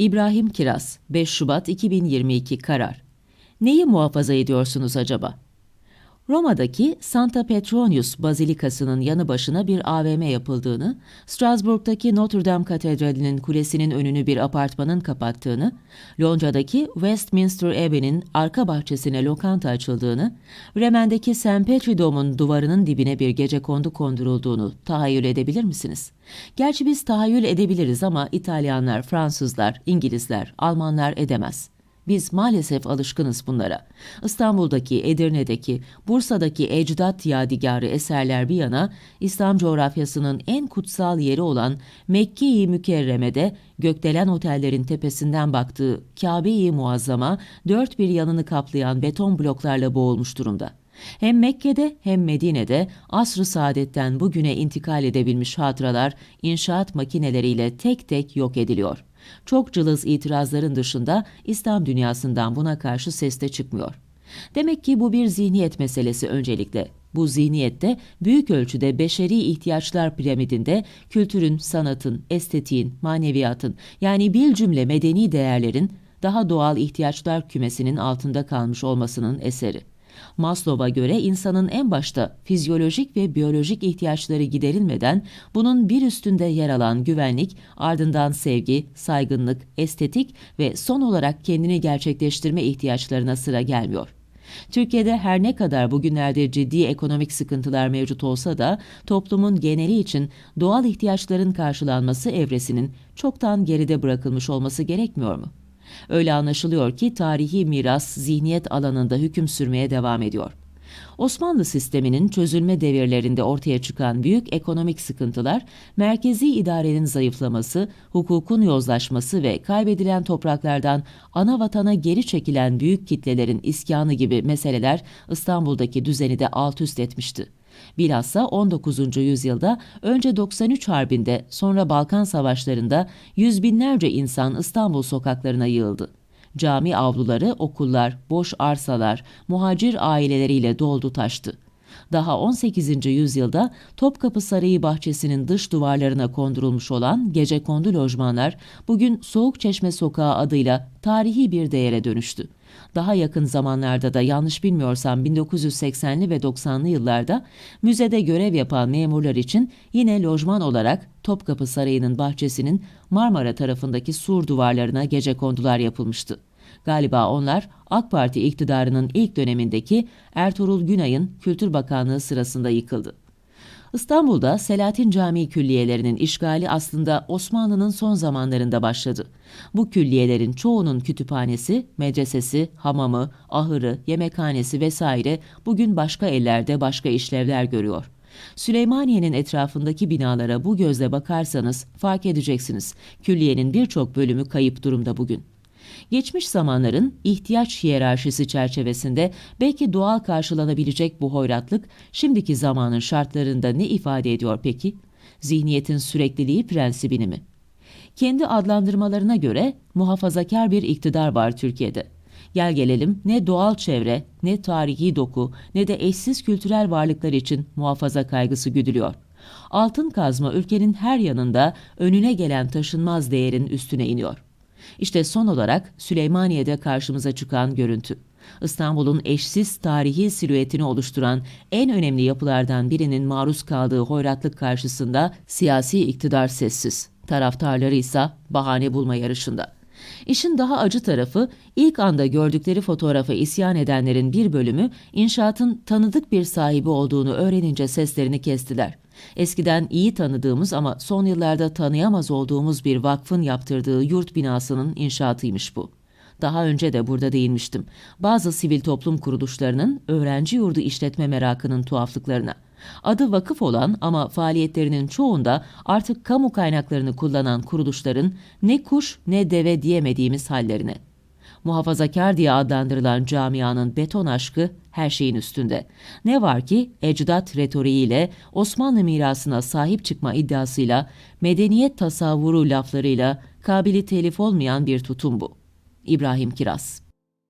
İbrahim Kiraz, 5 Şubat 2022 karar. Neyi muhafaza ediyorsunuz acaba? Roma'daki Santa Petronius Bazilikası'nın yanı başına bir AVM yapıldığını, Strasbourg'daki Notre Dame Katedrali'nin kulesinin önünü bir apartmanın kapattığını, Londra'daki Westminster Abbey'nin arka bahçesine lokanta açıldığını, Bremen'deki St. Petri Dome'un duvarının dibine bir gece kondu kondurulduğunu tahayyül edebilir misiniz? Gerçi biz tahayyül edebiliriz ama İtalyanlar, Fransızlar, İngilizler, Almanlar edemez. Biz maalesef alışkınız bunlara. İstanbul'daki, Edirne'deki, Bursa'daki ecdat yadigarı eserler bir yana, İslam coğrafyasının en kutsal yeri olan Mekke-i Mükerreme'de gökdelen otellerin tepesinden baktığı Kabe-i Muazzama dört bir yanını kaplayan beton bloklarla boğulmuş durumda. Hem Mekke'de hem Medine'de asr-ı saadetten bugüne intikal edebilmiş hatıralar inşaat makineleriyle tek tek yok ediliyor. Çok cılız itirazların dışında İslam dünyasından buna karşı ses de çıkmıyor. Demek ki bu bir zihniyet meselesi öncelikle. Bu zihniyette büyük ölçüde beşeri ihtiyaçlar piramidinde kültürün, sanatın, estetiğin, maneviyatın yani bil cümle medeni değerlerin daha doğal ihtiyaçlar kümesinin altında kalmış olmasının eseri. Maslow'a göre insanın en başta fizyolojik ve biyolojik ihtiyaçları giderilmeden bunun bir üstünde yer alan güvenlik, ardından sevgi, saygınlık, estetik ve son olarak kendini gerçekleştirme ihtiyaçlarına sıra gelmiyor. Türkiye'de her ne kadar bugünlerde ciddi ekonomik sıkıntılar mevcut olsa da toplumun geneli için doğal ihtiyaçların karşılanması evresinin çoktan geride bırakılmış olması gerekmiyor mu? Öyle anlaşılıyor ki tarihi miras zihniyet alanında hüküm sürmeye devam ediyor. Osmanlı sisteminin çözülme devirlerinde ortaya çıkan büyük ekonomik sıkıntılar, merkezi idarenin zayıflaması, hukukun yozlaşması ve kaybedilen topraklardan ana vatana geri çekilen büyük kitlelerin iskanı gibi meseleler İstanbul'daki düzeni de alt üst etmişti. Bilhassa 19. yüzyılda önce 93 Harbi'nde sonra Balkan Savaşları'nda yüz binlerce insan İstanbul sokaklarına yığıldı. Cami avluları, okullar, boş arsalar, muhacir aileleriyle doldu taştı. Daha 18. yüzyılda Topkapı Sarayı bahçesinin dış duvarlarına kondurulmuş olan gece kondu lojmanlar bugün Soğuk Çeşme Sokağı adıyla tarihi bir değere dönüştü. Daha yakın zamanlarda da yanlış bilmiyorsam 1980'li ve 90'lı yıllarda müzede görev yapan memurlar için yine lojman olarak Topkapı Sarayı'nın bahçesinin Marmara tarafındaki sur duvarlarına gece kondular yapılmıştı. Galiba onlar AK Parti iktidarının ilk dönemindeki Ertuğrul Günay'ın Kültür Bakanlığı sırasında yıkıldı. İstanbul'da Selahattin Camii külliyelerinin işgali aslında Osmanlı'nın son zamanlarında başladı. Bu külliyelerin çoğunun kütüphanesi, medresesi, hamamı, ahırı, yemekhanesi vesaire bugün başka ellerde başka işlevler görüyor. Süleymaniye'nin etrafındaki binalara bu gözle bakarsanız fark edeceksiniz. Külliyenin birçok bölümü kayıp durumda bugün. Geçmiş zamanların ihtiyaç hiyerarşisi çerçevesinde belki doğal karşılanabilecek bu hoyratlık şimdiki zamanın şartlarında ne ifade ediyor peki? Zihniyetin sürekliliği prensibini mi? Kendi adlandırmalarına göre muhafazakar bir iktidar var Türkiye'de. Gel gelelim ne doğal çevre, ne tarihi doku, ne de eşsiz kültürel varlıklar için muhafaza kaygısı güdülüyor. Altın kazma ülkenin her yanında önüne gelen taşınmaz değerin üstüne iniyor. İşte son olarak Süleymaniye'de karşımıza çıkan görüntü. İstanbul'un eşsiz tarihi silüetini oluşturan en önemli yapılardan birinin maruz kaldığı hoyratlık karşısında siyasi iktidar sessiz. Taraftarları ise bahane bulma yarışında. İşin daha acı tarafı ilk anda gördükleri fotoğrafa isyan edenlerin bir bölümü inşaatın tanıdık bir sahibi olduğunu öğrenince seslerini kestiler. Eskiden iyi tanıdığımız ama son yıllarda tanıyamaz olduğumuz bir vakfın yaptırdığı yurt binasının inşaatıymış bu. Daha önce de burada değinmiştim. Bazı sivil toplum kuruluşlarının öğrenci yurdu işletme merakının tuhaflıklarına. Adı vakıf olan ama faaliyetlerinin çoğunda artık kamu kaynaklarını kullanan kuruluşların ne kuş ne deve diyemediğimiz hallerine muhafazakar diye adlandırılan camianın beton aşkı her şeyin üstünde. Ne var ki ecdat retoriğiyle Osmanlı mirasına sahip çıkma iddiasıyla medeniyet tasavvuru laflarıyla kabili telif olmayan bir tutum bu. İbrahim Kiraz